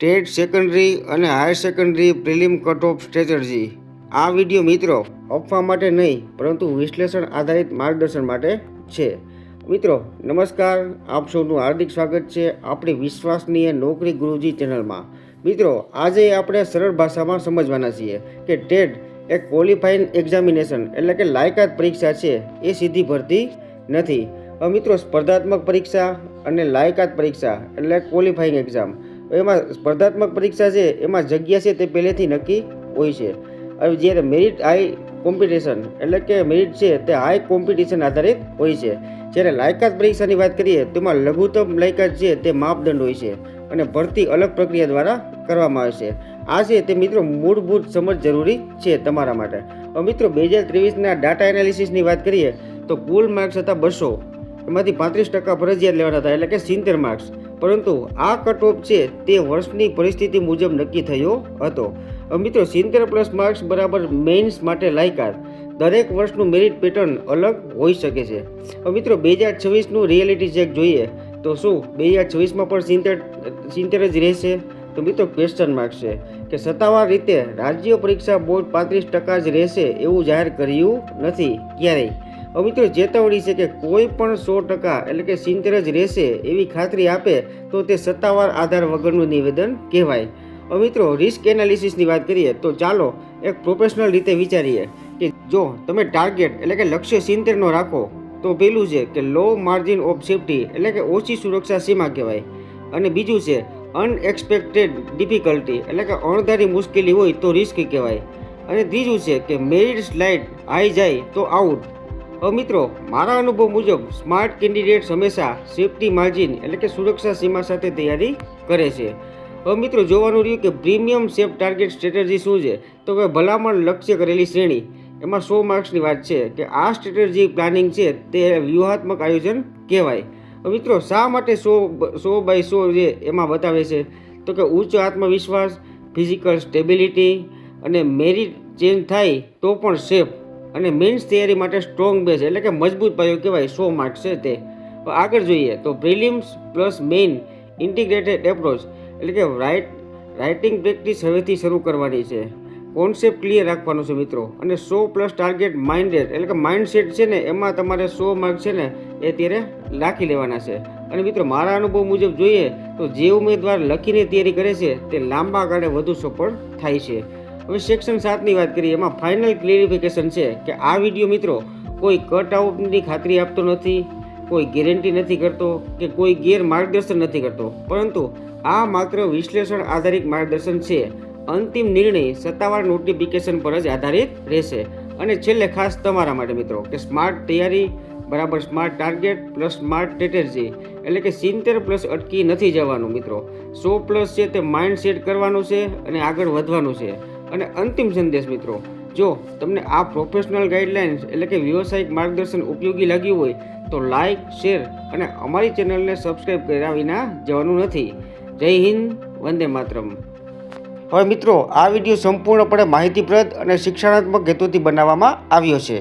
TET secondary અને higher secondary prelim cut off strategy આ video મિત્રો અફવા માટે નહીં, પરંતુ વિશ્લેષણ આધારિત માર્ગદર્શન માટે છે. મિત્રો, નમસ્કાર. આપ સૌનું હાર્દિક સ્વાગત છે આપણી વિશ્વાસનીય નોકરી ગુરુજી ચેનલમાં. મિત્રો, આજે આપણે સરળ ભાષામાં સમજવાના છીએ કે ટેટ એ ક્વોલિફાઈંગ એક્ઝામિનેશન એટલે કે લાયકાત પરીક્ષા છે, એ સીધી ભરતી નથી. મિત્રો, સ્પર્ધાત્મક પરીક્ષા અને લાયકાત પરીક્ષા એટલે ક્વોલિફાઈંગ એક્ઝામ. એમાં સ્પર્ધાત્મક પરીક્ષા છે, એમાં જગ્યા છે તે પહેલેથી નક્કી હોય છે. હવે જ્યારે મેરિટ હાઈ કોમ્પિટિશન એટલે કે મેરિટ છે તે હાઈ કોમ્પિટિશન આધારિત હોય છે. જ્યારે લાયકાત પરીક્ષાની વાત કરીએ, તેમાં લઘુત્તમ લાયકાત છે તે માપદંડ હોય છે અને ભરતી અલગ પ્રક્રિયા દ્વારા કરવામાં આવે છે. આ છે તે મિત્રો મૂળભૂત સમજ જરૂરી છે તમારા માટે. મિત્રો, બે હજાર ત્રેવીસના ડાટા એનાલિસિસની વાત કરીએ, તો કુલ માર્ક્સ હતા બસો. એમાંથી પાંત્રીસ ટકા ફરજિયાત લેવાના હતા, એટલે કે સિત્તેર માર્ક્સ પરંતુ આ કટ ઓફ છે તે વર્ષની પરિસ્થિતિ મુજબ નક્કી થયો હતો. મિત્રો, સિત્તેર પ્લસ માર્ક્સ બરાબર મેઇન્સ માટે લાયકાત. દરેક વર્ષનું મેરિટ પેટર્ન અલગ હોઈ શકે છે. મિત્રો, બે હજાર છવ્વીસનું રિયાલિટી ચેક જોઈએ. તો શું, બે હજાર છવ્વીસમાં પણ સિત્તેર સિત્તેર જ રહેશે? તો મિત્રો ક્વેશ્ચન માર્ક છે કે સત્તાવાર રીતે રાજ્ય પરીક્ષા બોર્ડ પાંત્રીસ ટકા જ રહેશે એવું જાહેર કર્યું નથી ક્યારેય. હવે મિત્રો ચેતવણી છે કે કોઈ પણ સો ટકા એટલે કે સિત્તેર જ રહેશે એવી ખાતરી આપે તો તે સત્તાવાર આધાર વગરનું નિવેદન કહેવાય. હવે મિત્રો રિસ્ક એનાલિસિસની વાત કરીએ તો ચાલો એક પ્રોફેશનલ રીતે વિચારીએ કે જો તમે ટાર્ગેટ એટલે કે લક્ષ્ય સિત્તેરનો રાખો, તો પહેલું છે કે લો માર્જિન ઓફ સેફ્ટી એટલે કે ઓછી સુરક્ષા સીમા કહેવાય. અને બીજું છે અનએક્સપેક્ટેડ ડિફિકલ્ટી એટલે કે અણધારી મુશ્કેલી હોય તો રિસ્ક કહેવાય. અને ત્રીજું છે કે મેરિટ સ્લાઇડ આવી જાય તો આઉટ હવે મિત્રો, મારા અનુભવ મુજબ સ્માર્ટ કેન્ડિડેટ્સ હંમેશા સેફ્ટી માર્જિન એટલે કે સુરક્ષા સીમા સાથે તૈયારી કરે છે. હવે મિત્રો, જોવાનું રહ્યું કે પ્રીમિયમ સેફ ટાર્ગેટ સ્ટ્રેટેજી શું છે? તો કે ભલામણ લક્ષ્ય કરેલી શ્રેણી. એમાં સો માર્ક્સની વાત છે કે આ સ્ટ્રેટેજી પ્લાનિંગ છે તે વ્યૂહાત્મક આયોજન કહેવાય. હવે મિત્રો, શા માટે સો સો બાય સો જે એમાં બતાવે છે? તો કે ઉચ્ચ આત્મવિશ્વાસ ફિઝિકલ સ્ટેબિલિટી અને મેરિટ ચેન્જ થાય તો પણ સેફ અને મેન્સ તૈયારી માટે સ્ટ્રોંગ બેઝ એટલે કે મજબૂત પાયો કહેવાય, સો માર્ક્સ છે તે. આગળ જોઈએ, તો prelims plus main integrated approach એટલે કે રાઇટ રાઇટિંગ પ્રેક્ટિસ હવેથી શરૂ કરવાની છે. કોન્સેપ્ટ ક્લિયર રાખવાનો છે મિત્રો. અને સો પ્લસ ટાર્ગેટ માઇન્ડેડ એટલે કે માઇન્ડસેટ છે ને, એમાં તમારે સો માર્ક છે ને, એ ત્યારે રાખી લેવાના છે. અને મિત્રો, મારા અનુભવ મુજબ જોઈએ, તો જે ઉમેદવાર લખીને તૈયારી કરે છે, તે લાંબા ગાળે વધુ સફળ થાય છે. હવે સેક્શન સાતની વાત કરીએ, એમાં ફાઇનલ ક્લેરિફિકેશન છે કે આ વીડિયો મિત્રો કોઈ કટ આઉટની ખાતરી આપતો નથી, કોઈ ગેરંટી નથી કરતો કે કોઈ ગેરમાર્ગદર્શન નથી કરતો. પરંતુ આ માત્ર વિશ્લેષણ આધારિત માર્ગદર્શન છે. અંતિમ નિર્ણય સત્તાવાર નોટિફિકેશન પર જ આધારિત રહેશે. અને છેલ્લે ખાસ તમારા માટે મિત્રો કે સ્માર્ટ તૈયારી બરાબર smart target plus smart strategy એટલે કે સિત્તેર પ્લસ અટકી નથી જવાનું મિત્રો. સો પ્લસ છે તે માઇન્ડ સેટ કરવાનું છે અને આગળ વધવાનું છે. અને અંતિમ સંદેશ મિત્રો, જો તમને આ પ્રોફેશનલ ગાઈડલાઇન્સ એટલે કે વ્યવસાયિક માર્ગદર્શન ઉપયોગી લાગ્યું હોય, તો લાઇક શેર અને અમારી ચેનલને સબસ્ક્રાઈબ કર્યા વિના જવાનું નથી. જય હિન્દ, વંદે માતરમ. હવે મિત્રો, આ વીડિયો સંપૂર્ણપણે માહિતીપ્રદ અને શિક્ષણાત્મક હેતુથી બનાવવામાં આવ્યો છે.